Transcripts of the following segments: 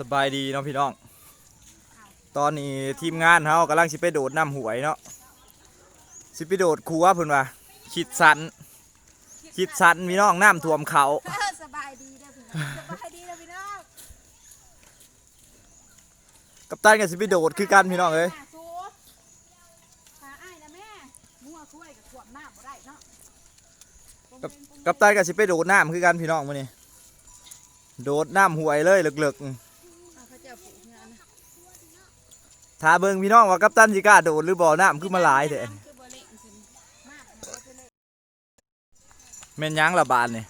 สบายดีเนาะพี่น้อง ตอนนี้ทีมงานเขากำลังสิไปโดดน้ำหวยเนาะ สิไปโดดครัวเพิ่นว่าคิดสัน คิดสันพี่น้องน้ำท่วมเขาสบายดีเด้อพี่น้องสบายดีเด้อพี่น้องกับตันกับสิไปโดดคือกันพี่น้องเอ้ยแม่สูหาอ้ายนะแม่มัวช่วยกับขวดน้ำบ่ได้เนาะกับกับตันกับสิไปโดดน้ำคือกันพี่น้องมื้อนี้โดดน้ำหวยเลยเลึกเอาเขาเจ้าปลูกงานนะ ๆ ถ้าเบิ่งพี่น้องว่ากัปตันสิกล้าโดดหรือบ่น้ำคือมาหลายแท้คือบ่เละขึ้นมากบ่ไปเลยแม่นยังละบาดนี่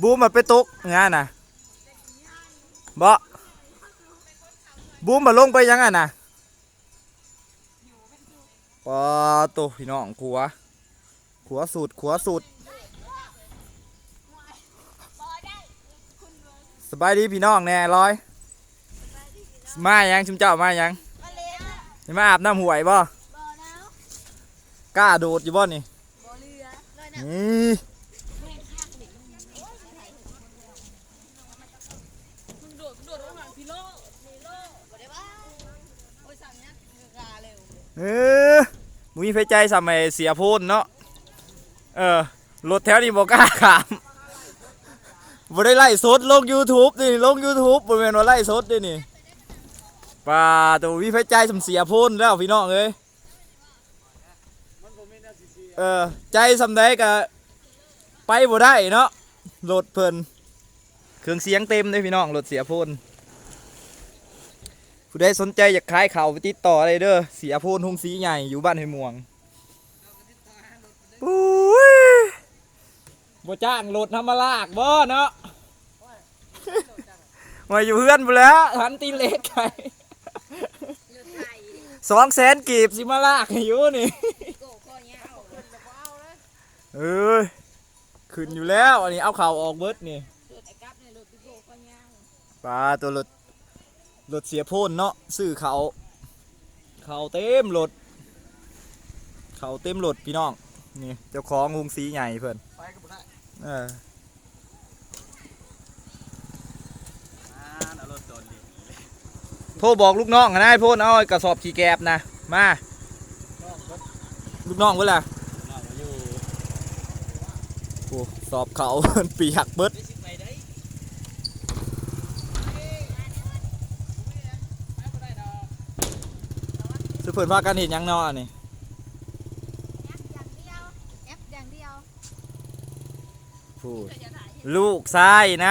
บูมมาไปตกงานน่ะบ่บูมมาลงไปยังอะน่ะปอตัวพี่น้องขัวขัวสุดขัวสุด สบายดีพี่น้องแน่ร้อยมายังชุมเจ้ามายังมาเละสิมาอาบน้ำหวยบ่บ่หนาวกล้าโดดอยู่บ่นี่บ่เรือเลยนะนี่มึงโดดโดดระหว่างพี่โลพี่โลบ่ได้ว่าโอ้ยสั่งเนี้ยคือกาเร็วเออมุ้ยไฟใจสมัยเสียโพูนเนาะเออรถแถวนี้บอกกล้าขาม บ่ได้ไล่สดลง YouTube นี่ลง YouTube บ่แม่นว่าไล่สดเด้นี่ป่าตัววิไฟใจสำเสียพูนแล้วพี่น้องเอ้ยเออใจสำใดก็ไปบ่ได้เนาะรถเพิ่นเครื่องเสียงเต็มเลยพี่น้องรถเสียพูนผู้ใดสนใจอยากขายเขาวไปติดต่อเลยเด้อเสียโพนทงสีใหญ่อยู่บ้านห้วยม่วงปุ้ยบ่จ้างรถทำมาลากบ่เนาะ มาอยู่เพื่อนไปแล้วหันตีเล็กไก่เรือไทยสองแสนกีบสิมาลากให้อยู่นี่โกคอยาวเพิ่นบ่เอาเลยเอ้ยขึ้นอยู่แล้วอันนี้เอาเข่าวออกเบิดนี่รถไอ้กับเนี่ยรถพี่โกคอยาวปลาตัวรถรถเสียโพนเนาะซื้อเขาเขาเต็มรถเขาเต็มรถพี่น้องนี่เจ้าของหุงสีใหญ่เพื่อนไปก็บ่ได้เออ อ่า เอารถโดนดิโทรบอกลูกน้องนะให้โพ่นเอาไอ้กระสอบขี้แกบนะมาลูกน้องเวลาเราอยู่โอ้สอบเขาปีหักเบิดไปสิไปได้สือเพิ่นพากันเห็นยังเนาะอันนี่แอปอย่างเดียวแอปอย่างเดียว พูดเดี๋ยวจะถ่ายลูกชายน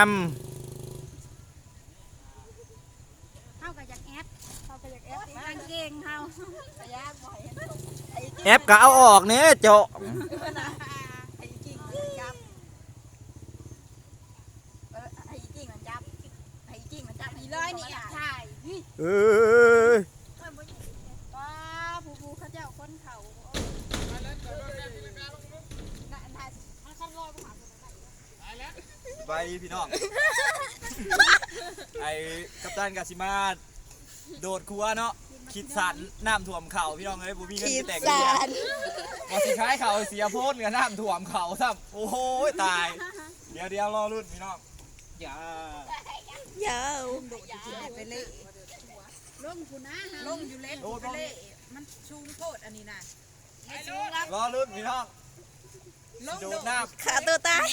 เฮาก็อยากแอปเฮาก็อยากแอปกางเกงเฮาก็อยากบ่อยำแอปก็เอาออกเนี่ยเจาะไอ้จริงมันจับเออไอ้จริงมันจับไอ้จริงมันจับอีร้อยนี่แอบถ่ายเฮ้ยเอ้ยป้าผู้ผู้เขาเจ้าคนเขาน่ะถ่ายมันคันลอยบ่หาคนไหนไปพี่น้อง ไอ้กัปตันกาซิมาโดดครัวเนาะ คิดสันน้ำท่วมเข่าพี่น้องเอ้ยบ่มีเงินไปแต่งเมียว่าสิขายเข่าเสียโพดกับน้ำท่วมเข่าซ้ำโอ้โหตาย เดี๋ยวเดี๋ยวรอรุ่นพี่น้องอย่าไปเลยลงคุณนะลงอยู่เล็กไปเลย มันชูงโพดอันนี้นะไม่ชูงครับรอรุ่นพี่น้องลงโดโดดดน้ขาตัวตาย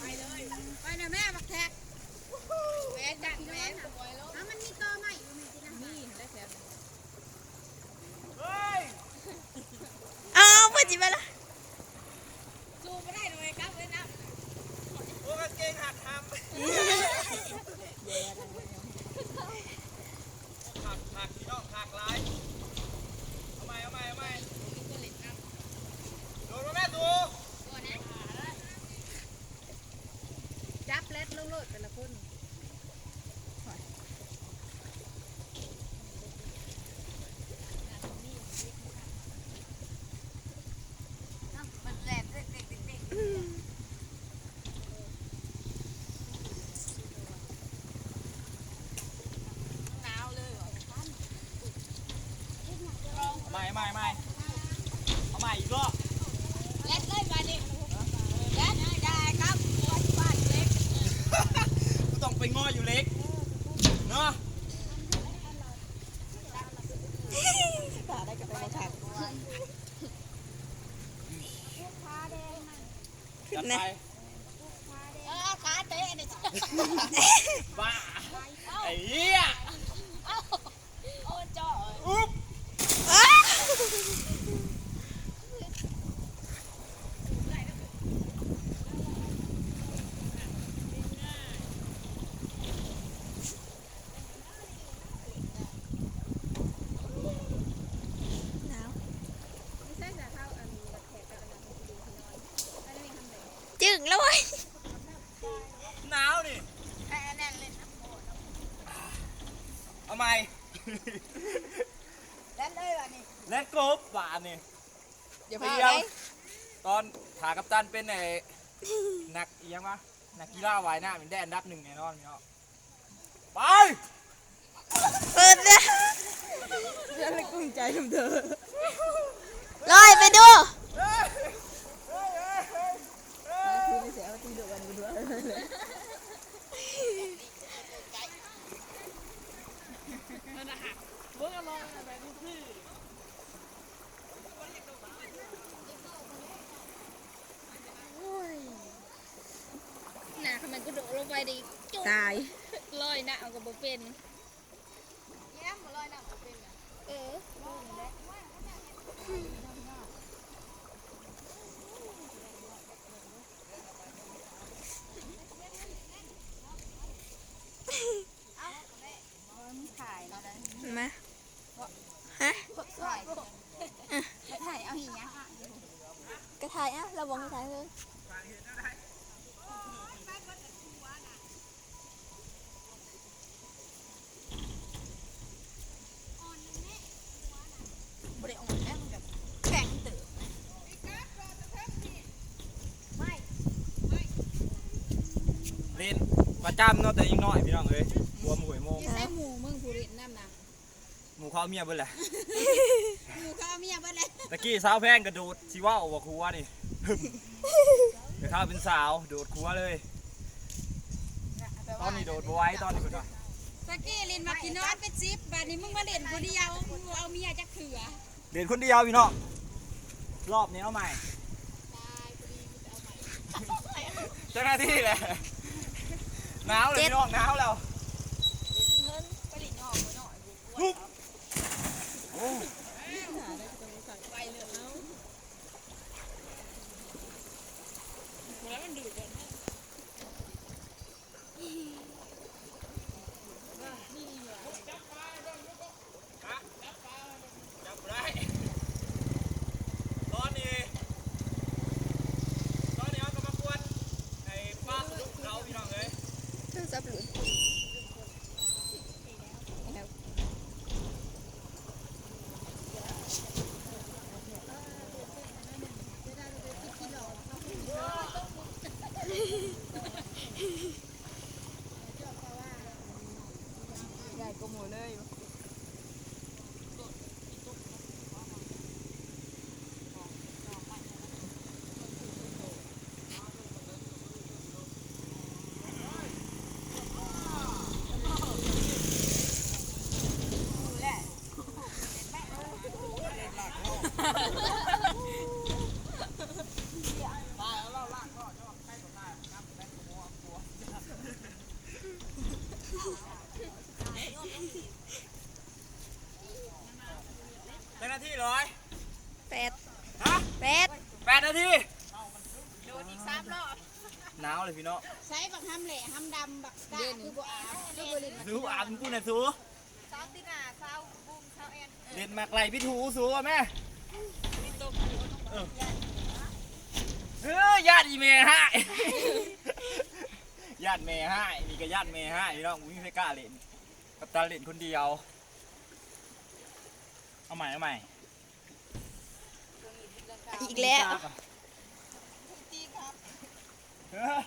ไปเลยไปนะแม่บักแท็กแม่ จังแม่สวยลงมันมีต่อใหม่อยู่มีที่นั่นนี่ได้แถว เอาเพื่อนจิมาละ สู้ไม่ได้เลยครับเลยนะำโอ้กางเกงหักทำหักหักพี่น้องหักลายเอาใหม่เอาใหม่เอาใหม่โดดมาแม่ตู จับเล็ดลงโลดแต่ละคน จัด นะ ไป เออขาเตะเนี่ย บ้าไอ้เหี้ย โอ้จ่อ อุ๊บ อ้าหนาว ไม่ใช่แต่เข้าอันนี้แขกกับอันนั้นมันจะดูที่นอนไม่ได้มีคำไหน จึงแล้วเว้ย หนาวนี่ ไอ้อันนั้นเล่นนะ เอาไหมเล่นเลยว่ะนี่เล่นกบหวานนี่เดี๋ยวไปพาเยี่ยไปมตอนขากัปตันเป็นไอ้นักเอียงวะนักกีฬาว่ายน้ำเป็นได้อันดับหนึ่งแน่นอนพี่น้องไปเปิดเลยฉันเลยกุ้งใจทำเธอลอยไปดู คือไม่เสียว่าตีดุกันกูด้วยหนาขมันกูโดดลงไปดิจุ๊บ ตาย ลอยหน้าเอากับบ่เป็นแย้มบ่ลอยหน้าบ่เป็นอะเออลอยนั่นแหละ ถ่ายแล้วนะ มาฮะ ถ่ายถ่ายเอาหิยะ กระถ่ายอะเราบอกกระถ่ายเลย บริอ่อนแล้วมันแบบแข็งตื่นไม่ เล่น ประจำเนาะแต่ยังน้อยพี่น้องเอ้ยหัวหมวยโมง ใส่หมูมึงผู้รินน้ำนะหมูเขาเมียเบิ่นแหละหมูข้าวเมียเบ้านเลยตะกี้สาวแพงกระโดดชิว่าออกครัวนี่ เดี๋ยวข้าวเป็นสาวโดดครัวเลย ตอนนี้โดดบ่ไหว้ตอนนี้เป็นว่าสกี้ลินมากินนอนเป็นซิปบัดนี้มึงมาเล่นคนเดียวมึงเอาเมียจักเถื่อเรียนคนเดียวพี่น้องรอบนี้เอาใหม่เจ้าหน้าที่แหละห นาวเลยพี่น้องหนาวแล้วไปลินนอกไปหน่อยปุ๊บโอ้ ไปเลยเอาแล้วมันดูดกัน จับบ่ได้ตอนนี้ตอนนี้เอากำลังกวนไอ้ป้าสะดุกเขาพี่น้องเอ้ย โทรศัพท์หลุด ใหญ่กว่าหมูเลย เจ้าหน้าที่เลย แปด ฮะ แปด แปด นาทีโดนอีกสามรอบหนาวเลยพี่น้องใช้บักห้ำแหล่ห้ำดำบักกาคือบ่อาคือบ่ลินสู้อาบกูน่ะสู้สาวตินาสาวบุ้มสาวแอนเล่นมากไหลพี่ถูสู้อะแม่เออเฮ้ยญาติอีเมย์ให้ญาติเมย์ให้นี่ก็ญาติเมย์ให้พี่น้องวิ่งไม่กล้าเล่นกับตาเล่นคนเดียวเอาใหม่เอาใหม่ อีกแล้วตีครับเฮ้ย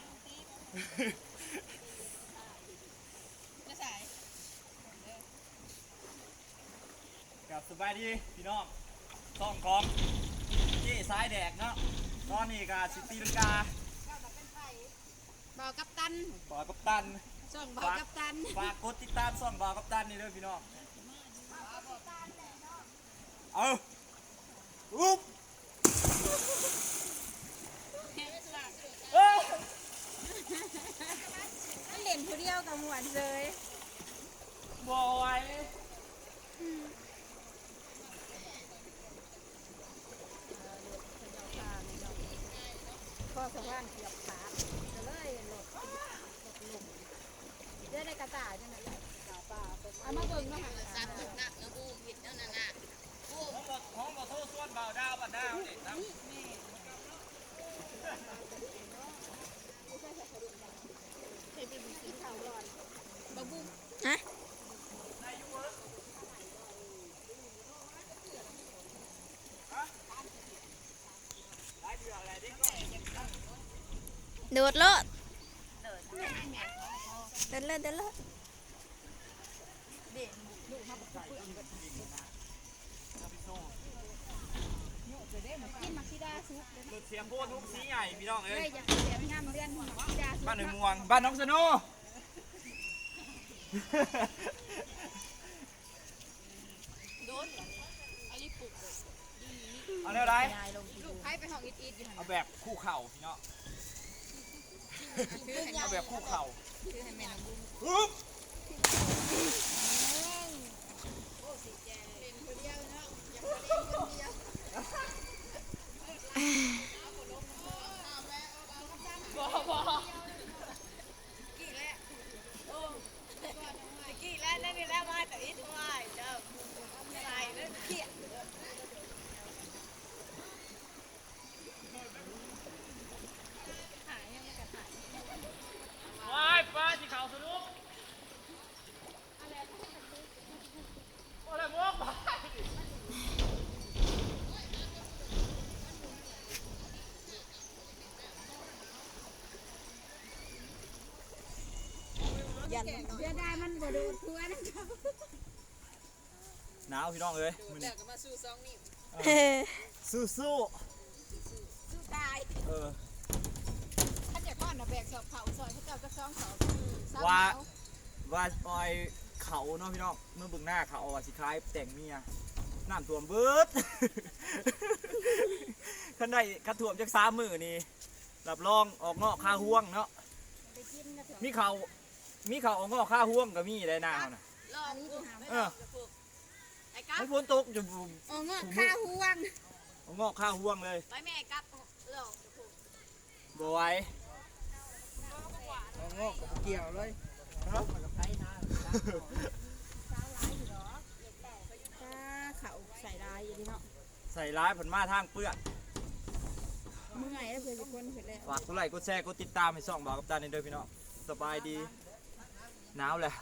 จะใส่กลับสบายดีพี่น้องซ่องของเจ๊ซ้ายแดกเนาะตอนนี้ก็สิตีลังกาบ่าวกัปตันต่อกับตันส่งบ่าวกัปตันฝากกดติดตามซ่องบาวกับตันนี่ด้วยพี่น้องเอาอุ๊ ยวกัหมวนเลยบอยพ่อสว่างเกียบขาจะเลยหลบหลบหลุมเยอในกระต่ายนั่นหนะกระต่ายเอามาเบิ่งมาหันซับหนักนะบูมผิดนั่นน่ะบูมของบ่โทษส่วนเบาดาวบ่ดาวนี่นี่ ฮะโดดโลดเดินเลยเดินเลย กินมักซิดาซุปรถเสียงโพดทุกสีใหญ่พี่น้องเอ้เฮ้ยยอยากเสียงามเดือนมักซิดาซุปบ้านหนึ่งม่วงบ้านน้องสโนุเอาแนวไรลูกไผ่ไปห้องอีดๆอยู่หั่นเอาแบบคู่เข่าพี่น้องเอาแบบคู่เข่าคือให้แม่น้องบูมฮึบเป็นคนเดียวเนาะอย่ามาเล่นคนเดียว กี่แล้วนั่นนี่แล้วมาแต่อีทวายเจ้าใส่แล้วเขี้ย ว้ายป้าที่เข่าสนุกอะไรม่วง ยัน เสียดายมันบ่โดนทัวนะครับหนาวพี่น้องเอ้ยมื้อแล้นี้วก็มาสู้สองนิ้วเฮ้ยสู้สู้สู้ตายๆเออ ถ้าอยากก้อนน่ะแบกสอบเขาซอยเขาเจ้าก็ซ้องเขาซ้ำว่าเขาว่าปล่อยเขาเนาะพี่น้องเมื่อเบึงหน้าเขาว่าสิคล้ายแต่งเมียน้ำท่วมเบิด ขันได้ขันท่วมจากสามมือนี่รับรองออกนอกคาห่วงเนาะไปกินนะเถอะมีเขา มีเขาออกนอกคาห่วงก็มีได้หน้าเขาน่ะลองกูเออไอ้กัให้บฝนตกจะโอ้เงาะข้าห่วงออกนอกคาห่วงเลยไปแม่กับลองบ่ไหวถ้าเขาใส่ลายอยู่ดีเนาะใส่ร้ายผลมาทางเปื้อนเมื่อยแล้วเพื่อนจะคนเสร็จแล้ว ฝากกดไลค์กดแชร์กดติดตามให้ช่องบอกกับตาในเด้อพี่น้องสบายดี หนาวแหละ